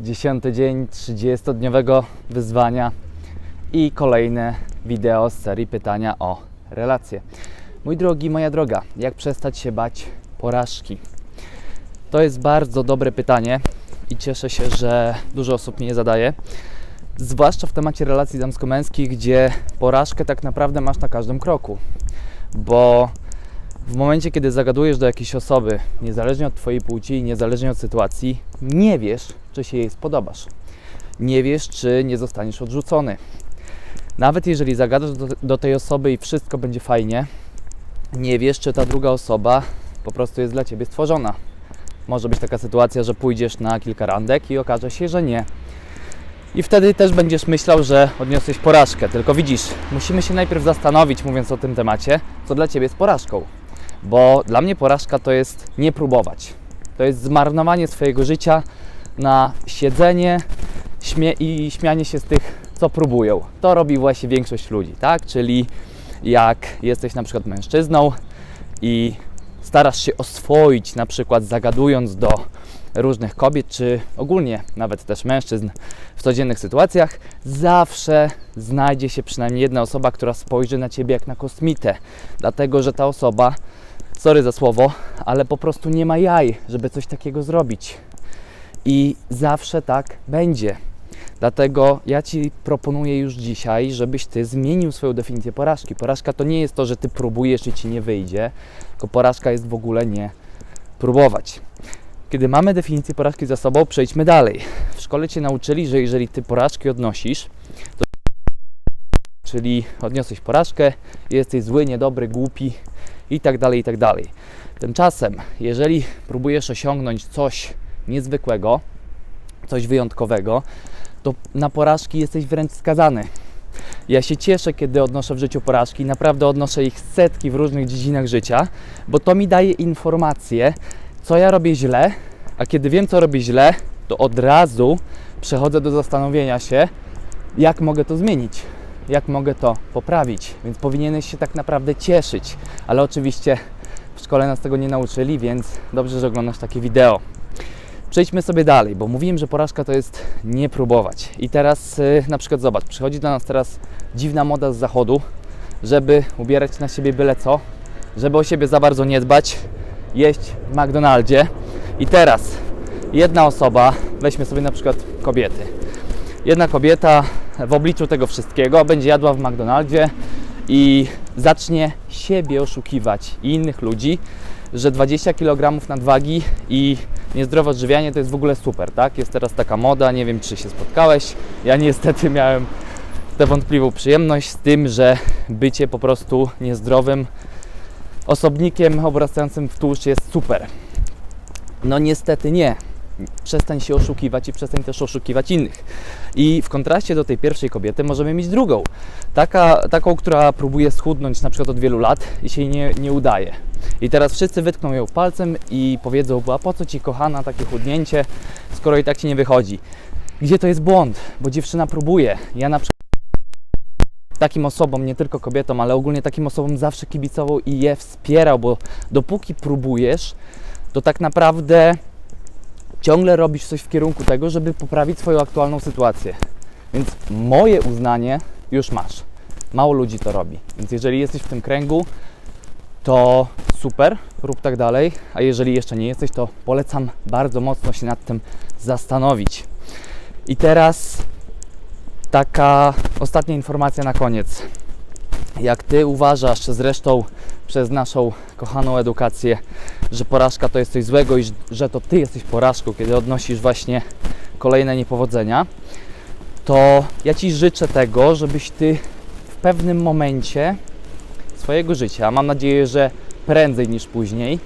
Dziesiąty dzień 30-dniowego wyzwania i kolejne wideo z serii pytania o relacje. Mój drogi, moja droga, jak przestać się bać porażki? To jest bardzo dobre pytanie i cieszę się, że dużo osób mi je zadaje. Zwłaszcza w temacie relacji damsko-męskich, gdzie porażkę tak naprawdę masz na każdym kroku. Bo w momencie, kiedy zagadujesz do jakiejś osoby, niezależnie od Twojej płci niezależnie od sytuacji, nie wiesz, czy się jej spodobasz. Nie wiesz, czy nie zostaniesz odrzucony. Nawet jeżeli zagadasz do, do tej osoby i wszystko będzie fajnie, nie wiesz, czy ta druga osoba po prostu jest dla Ciebie stworzona. Może być taka sytuacja, że pójdziesz na kilka randek i okaże się, że nie. I wtedy też będziesz myślał, że odniosłeś porażkę. Tylko widzisz, musimy się najpierw zastanowić, mówiąc o tym temacie, co dla Ciebie jest porażką. Bo dla mnie porażka to jest nie próbować. To jest zmarnowanie swojego życia na siedzenie śmie i śmianie się z tych, co próbują. To robi właśnie większość ludzi, tak? Czyli jak jesteś na przykład mężczyzną i starasz się oswoić, na przykład zagadując do różnych kobiet, czy ogólnie nawet też mężczyzn w codziennych sytuacjach, zawsze znajdzie się przynajmniej jedna osoba, która spojrzy na ciebie jak na kosmitę, dlatego że ta osoba, sorry za słowo, ale po prostu nie ma jaj, żeby coś takiego zrobić. I zawsze tak będzie. Dlatego ja Ci proponuję już dzisiaj, żebyś Ty zmienił swoją definicję porażki. Porażka to nie jest to, że Ty próbujesz i Ci nie wyjdzie, tylko porażka jest w ogóle nie próbować. Kiedy mamy definicję porażki za sobą, przejdźmy dalej. W szkole Cię nauczyli, że jeżeli Ty porażki odnosisz, to czyli odniosłeś porażkę, jesteś zły, niedobry, głupi i tak dalej, i tak dalej. Tymczasem, jeżeli próbujesz osiągnąć coś niezwykłego, coś wyjątkowego, to na porażki jesteś wręcz skazany. Ja się cieszę, kiedy odnoszę w życiu porażki, naprawdę odnoszę ich setki w różnych dziedzinach życia, bo to mi daje informacje, co ja robię źle, a kiedy wiem, co robię źle, to od razu przechodzę do zastanowienia się, jak mogę to zmienić, jak mogę to poprawić. Więc powinieneś się tak naprawdę cieszyć, ale oczywiście w szkole nas tego nie nauczyli, więc dobrze, że oglądasz takie wideo. Przejdźmy sobie dalej, bo mówiłem, że porażka to jest nie próbować. I teraz yy, na przykład zobacz, przychodzi do nas teraz dziwna moda z zachodu, żeby ubierać na siebie byle co, żeby o siebie za bardzo nie dbać, jeść w McDonaldzie. I teraz jedna osoba, weźmy sobie na przykład kobiety. Jedna kobieta w obliczu tego wszystkiego będzie jadła w McDonaldzie i zacznie siebie oszukiwać i innych ludzi, że 20 kg nadwagi i niezdrowe odżywianie to jest w ogóle super, tak? Jest teraz taka moda, nie wiem czy się spotkałeś. Ja niestety miałem tę wątpliwą przyjemność z tym, że bycie po prostu niezdrowym osobnikiem obracającym w tłuszcz jest super. No niestety nie. Przestań się oszukiwać i przestań też oszukiwać innych. I w kontraście do tej pierwszej kobiety możemy mieć drugą. Taka, taką, która próbuje schudnąć na przykład od wielu lat i się nie, nie udaje. I teraz wszyscy wytkną ją palcem i powiedzą, a po co Ci kochana takie chudnięcie, skoro i tak Ci nie wychodzi. Gdzie to jest błąd? Bo dziewczyna próbuje. Ja na przykład takim osobom, nie tylko kobietom, ale ogólnie takim osobom zawsze kibicował i je wspierał, bo dopóki próbujesz, to tak naprawdę ciągle robisz coś w kierunku tego, żeby poprawić swoją aktualną sytuację. Więc moje uznanie już masz. Mało ludzi to robi. Więc jeżeli jesteś w tym kręgu, to super, rób tak dalej. A jeżeli jeszcze nie jesteś, to polecam bardzo mocno się nad tym zastanowić. I teraz taka ostatnia informacja na koniec. Jak ty uważasz, zresztą przez naszą kochaną edukację, że porażka to jest coś złego i że to ty jesteś porażką, kiedy odnosisz właśnie kolejne niepowodzenia, to ja ci życzę tego, żebyś ty w pewnym momencie swojego życia, mam nadzieję, że prędzej niż później,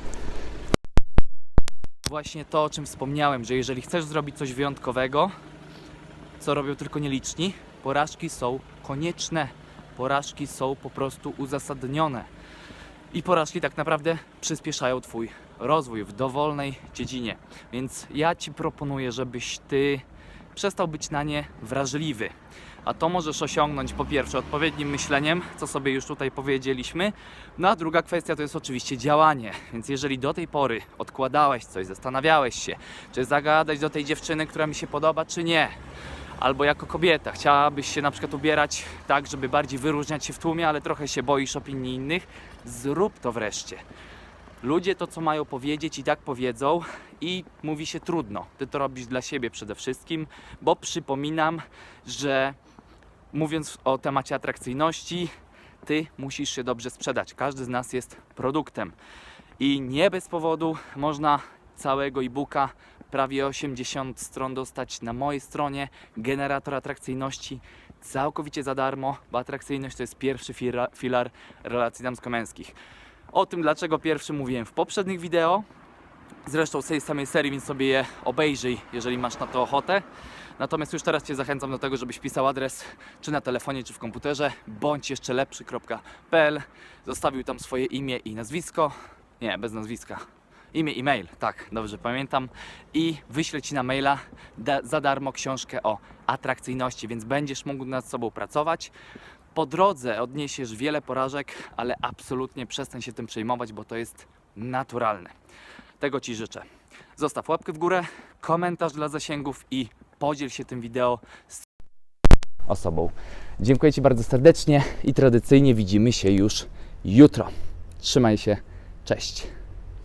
właśnie to, o czym wspomniałem, że jeżeli chcesz zrobić coś wyjątkowego, co robią tylko nieliczni, porażki są konieczne. Porażki są po prostu uzasadnione. I porażki tak naprawdę przyspieszają Twój rozwój w dowolnej dziedzinie. Więc ja Ci proponuję, żebyś Ty przestał być na nie wrażliwy. A to możesz osiągnąć po pierwsze odpowiednim myśleniem, co sobie już tutaj powiedzieliśmy. No a druga kwestia to jest oczywiście działanie. Więc jeżeli do tej pory odkładałeś coś, zastanawiałeś się, czy zagadać do tej dziewczyny, która mi się podoba, czy nie, albo jako kobieta chciałabyś się na przykład ubierać tak, żeby bardziej wyróżniać się w tłumie, ale trochę się boisz opinii innych, zrób to wreszcie. Ludzie to, co mają powiedzieć, i tak powiedzą, i mówi się trudno. Ty to robisz dla siebie przede wszystkim, bo przypominam, że mówiąc o temacie atrakcyjności, ty musisz się dobrze sprzedać. Każdy z nas jest produktem. I nie bez powodu można całego e-booka, prawie 80 stron dostać na mojej stronie, generator atrakcyjności całkowicie za darmo, bo atrakcyjność to jest pierwszy filar relacji damsko-męskich. O tym, dlaczego pierwszy mówiłem w poprzednich wideo, zresztą z tej samej serii, więc sobie je obejrzyj, jeżeli masz na to ochotę. Natomiast już teraz Cię zachęcam do tego, żebyś pisał adres czy na telefonie, czy w komputerze, bądź jeszcze lepszy.pl, zostawił tam swoje imię i nazwisko, nie, bez nazwiska, imię i mail, tak, dobrze pamiętam, i wyślę Ci na maila za darmo książkę o atrakcyjności, więc będziesz mógł nad sobą pracować. Po drodze odniesiesz wiele porażek, ale absolutnie przestań się tym przejmować, bo to jest naturalne. Tego Ci życzę. Zostaw łapkę w górę, komentarz dla zasięgów i podziel się tym wideo z osobą. Dziękuję Ci bardzo serdecznie i tradycyjnie widzimy się już jutro. Trzymaj się, cześć.